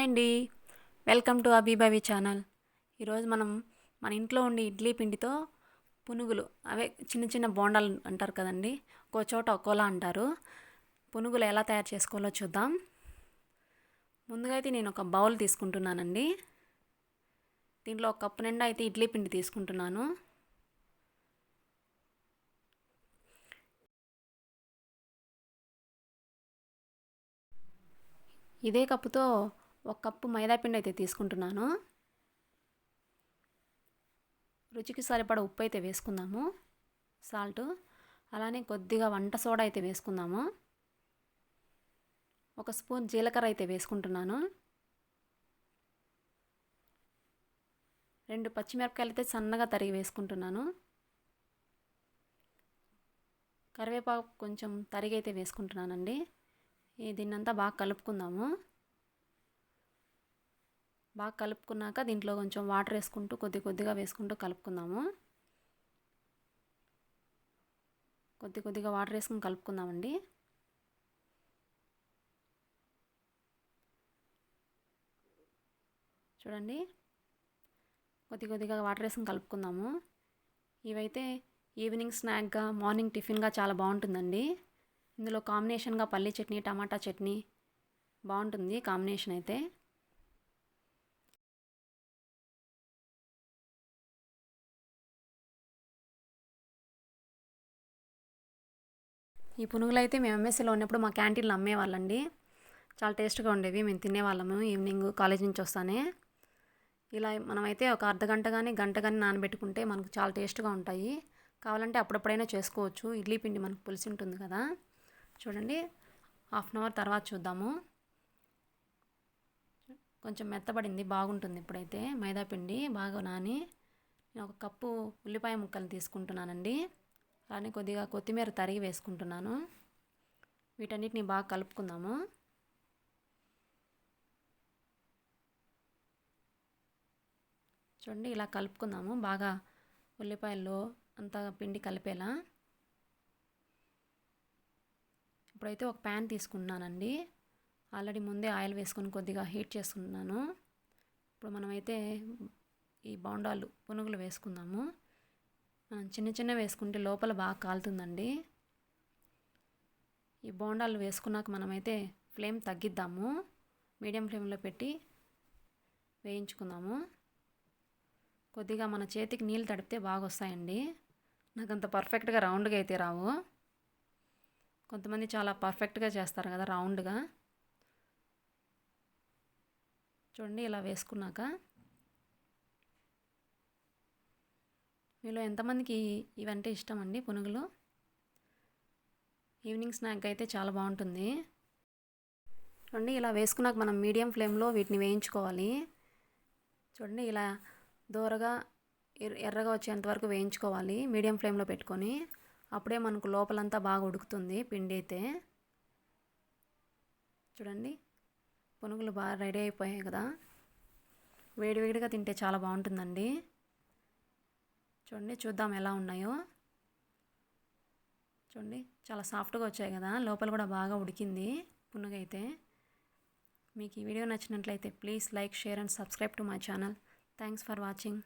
Hi అండి. Welcome to Abhibhavi channel. ఈరోజు మనం మన ఇంట్లో ఉండే ఇడ్లీ పిండితో పునుగులు అవే చిన్న చిన్న బోండాలు అంటారు కదండి ఒక్కో చోట ఒక్కోలా అంటారు. పునుగులు ఎలా తయారు చేసుకోవాలో చూద్దాం. ముందుగా అయితే నేను ఒక బౌల్ తీసుకుంటున్నానండి. దీంట్లో ఒక కప్పు నిండా అయితే ఇడ్లీ పిండి తీసుకుంటున్నాను. ఇదే కప్పుతో ఒక కప్పు మైదాపిండి అయితే తీసుకుంటున్నాను. రుచికి సరిపడ ఉప్పు అయితే వేసుకుందాము. సాల్ట్. అలానే కొద్దిగా వంట సోడా అయితే వేసుకుందాము. ఒక స్పూన్ జీలకర్ర అయితే వేసుకుంటున్నాను. రెండు పచ్చిమిరపకాయలు అయితే సన్నగా తరిగి వేసుకుంటున్నాను. కరివేపాకు కొంచెం తరిగి అయితే వేసుకుంటున్నానండి. దీన్నంతా బాగా కలుపుకుందాము. బాగా కలుపుకున్నాక దీంట్లో కొంచెం వాటర్ వేసుకుంటూ కొద్ది కొద్దిగా వేసుకుంటూ కలుపుకుందాము. కొద్ది కొద్దిగా వాటర్ వేసుకుని కలుపుకుందామండి. చూడండి. కొద్ది కొద్దిగా వాటర్ వేసుకుని కలుపుకుందాము. ఇవైతే ఈవినింగ్ స్నాక్గా మార్నింగ్ టిఫిన్గా చాలా బాగుంటుందండి. ఇందులో కాంబినేషన్గా పల్లీ చట్నీ టమాటా చట్నీ బాగుంటుంది కాంబినేషన్ అయితే. ఈ పునుగులు అయితే మేము ఎంఎస్సీలో ఉన్నప్పుడు మా క్యాంటీన్లో అమ్మేవాళ్ళండి. చాలా టేస్ట్గా ఉండేవి. మేము తినేవాళ్ళము ఈవినింగ్ కాలేజ్ నుంచి వస్తానే. ఇలా మనమైతే ఒక అర్ధ గంట కానీ గంట కానీ నానబెట్టుకుంటే మనకు చాలా టేస్ట్గా ఉంటాయి. కావాలంటే అప్పుడప్పుడైనా చేసుకోవచ్చు. ఇడ్లీ పిండి మనకు పులిసి ఉంటుంది కదా. చూడండి. హాఫ్ అన్ అవర్ తర్వాత చూద్దాము. కొంచెం మెత్తబడింది. బాగుంటుంది ఇప్పుడైతే. మైదా పిండి బాగా నాని. నేను ఒక కప్పు ఉల్లిపాయ ముక్కలు తీసుకుంటున్నానండి. అలానే కొద్దిగా కొత్తిమీర తరిగి వేసుకుంటున్నాను. వీటన్నిటిని బాగా కలుపుకుందాము. చూడండి ఇలా కలుపుకుందాము. బాగా ఉల్లిపాయల్లో అంతా పిండి కలిపేలా. ఇప్పుడైతే ఒక ప్యాన్ తీసుకుంటున్నానండి. ఆల్రెడీ ముందే ఆయిల్ వేసుకొని కొద్దిగా హీట్ చేసుకుంటున్నాను ఇప్పుడు మనమైతే ఈ బోండాలు పునుగులు వేసుకుందాము. మనం చిన్న చిన్న వేసుకుంటే లోపల బాగా కాలుతుందండి. ఈ బోండాలు వేసుకున్నాక మనమైతే ఫ్లేమ్ తగ్గిద్దాము. మీడియం ఫ్లేమ్లో పెట్టి వేయించుకుందాము. కొద్దిగా మన చేతికి నీళ్ళు తడిపితే బాగా వస్తాయండి. నాకు అంత పర్ఫెక్ట్గా రౌండ్గా అయితే రావు. కొంతమంది చాలా పర్ఫెక్ట్గా చేస్తారు కదా రౌండ్గా. చూడండి ఇలా వేసుకున్నాక మీలో ఎంతమందికి ఇవంటే ఇష్టం అండి పునుగులు? ఈవినింగ్ స్నాక్ అయితే చాలా బాగుంటుంది. చూడండి ఇలా వేసుకున్నాక మనం మీడియం ఫ్లేమ్లో వీటిని వేయించుకోవాలి. చూడండి ఇలా దూరగా ఎర్రగా వచ్చేంత వరకు వేయించుకోవాలి మీడియం ఫ్లేమ్లో పెట్టుకొని. అప్పుడే మనకు లోపలంతా బాగా ఉడుకుతుంది పిండి అయితే. చూడండి పునుగులు బాగా రెడీ అయిపోయాయి కదా. వేడివేడిగా తింటే చాలా బాగుంటుందండి. చూడండి చూద్దాం ఎలా ఉన్నాయో. చూడండి చాలా సాఫ్ట్గా వచ్చాయి కదా లోపల కూడా బాగా ఉడికింది పునుగైతే. మీకు ఈ వీడియో నచ్చినట్లయితే please like share and subscribe to my channel. Thanks for watching.